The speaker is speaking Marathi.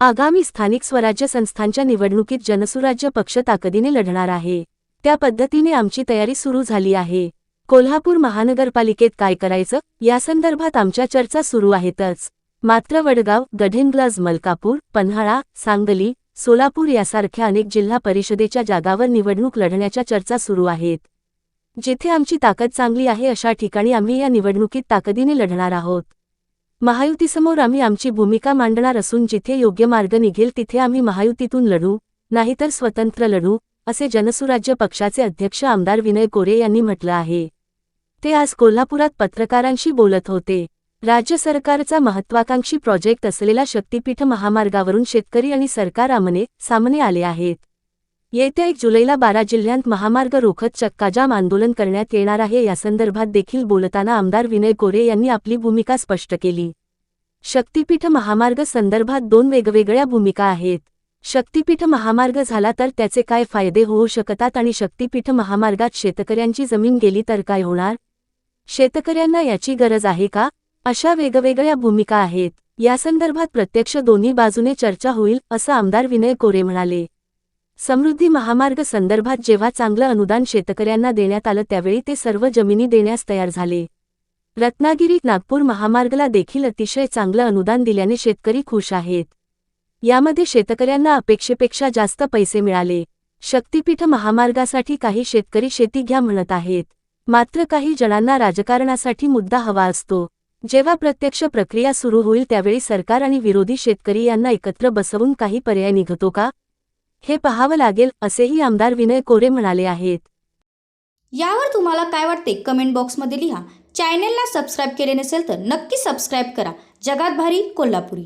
आगामी स्थानिक स्वराज्य संस्थांच्या निवडणुकीत जनसुराज्य पक्ष ताकदीने लढणार आहे. त्या पद्धतीने आमची तयारी सुरू झाली आहे. कोल्हापूर महानगरपालिकेत काय करायचं? यासंदर्भात आमच्या चर्चा सुरू आहेतच. मात्र वडगाव गढिंग्लज मलकापूर पन्हाळा सांगली सोलापूर यासारख्या अनेक जिल्हा परिषदेच्या जागावर निवडणूक लढण्याच्या चर्चा सुरू आहेत. जिथे आमची ताकद चांगली आहे अशा ठिकाणी आम्ही या निवडणुकीत ताकदीने लढणार आहोत. महायुतीसमोर आम्ही आमची भूमिका मांडणार असून जिथे योग्य मार्ग निघेल तिथे आम्ही महायुतीतून लढू नाहीतर स्वतंत्र लढू असे जनसुराज्य पक्षाचे अध्यक्ष आमदार विनय कोरे यांनी म्हटलं आहे. ते आज कोल्हापुरात पत्रकारांशी बोलत होते. राज्य सरकारचा महत्वाकांक्षी प्रोजेक्ट असलेला शक्तीपीठ महामार्गावरून शेतकरी आणि सरकार आमने सामने आले आहेत. येत्या एक जुलैला बारा जिल्ह्यांत महामार्ग रोखत चक्काजाम आंदोलन करण्यात येणार आहे. यासंदर्भात देखील बोलताना आमदार विनय गोरे यांनी आपली भूमिका स्पष्ट केली. शक्तीपीठ महामार्ग संदर्भात दोन वेगवेगळ्या भूमिका आहेत. शक्तीपीठ महामार्ग झाला तर त्याचे काय फायदे होऊ शकतात आणि शक्तीपीठ महामार्गात शेतकऱ्यांची जमीन गेली तर काय होणार? शेतकऱ्यांना याची गरज आहे का? अशा वेगवेगळ्या भूमिका आहेत. यासंदर्भात प्रत्यक्ष दोन्ही बाजूने चर्चा होईल असं आमदार विनय कोरे म्हणाले. समृद्धी महामार्ग संदर्भात जेव्हा चांगलं अनुदान शेतकऱ्यांना देण्यात आलं त्यावेळी ते सर्व जमिनी देण्यास तयार झाले. रत्नागिरीत नागपूर महामार्गला देखील अतिशय चांगलं अनुदान दिल्याने शेतकरी खुश आहेत. यामध्ये शेतकऱ्यांना अपेक्षेपेक्षा जास्त पैसे मिळाले. शक्तीपीठ महामार्गासाठी काही शेतकरी शेती घ्या म्हणत आहेत. मात्र काही जणांना राजकारणासाठी मुद्दा हवा असतो. जेव्हा प्रत्यक्ष प्रक्रिया सुरू होईल त्यावेळी सरकार आणि विरोधी शेतकरी यांना एकत्र बसवून काही पर्याय निघतो का? हे पाहावं लागेल असेही आमदार विनय कोरे म्हणाले आहेत. यावर तुम्हाला काय वाटते कमेंट बॉक्समध्ये लिहा. चॅनेलला सबस्क्राईब केले नसेल तर नक्की सबस्क्राईब करा. जगात भारी कोल्हापुरी.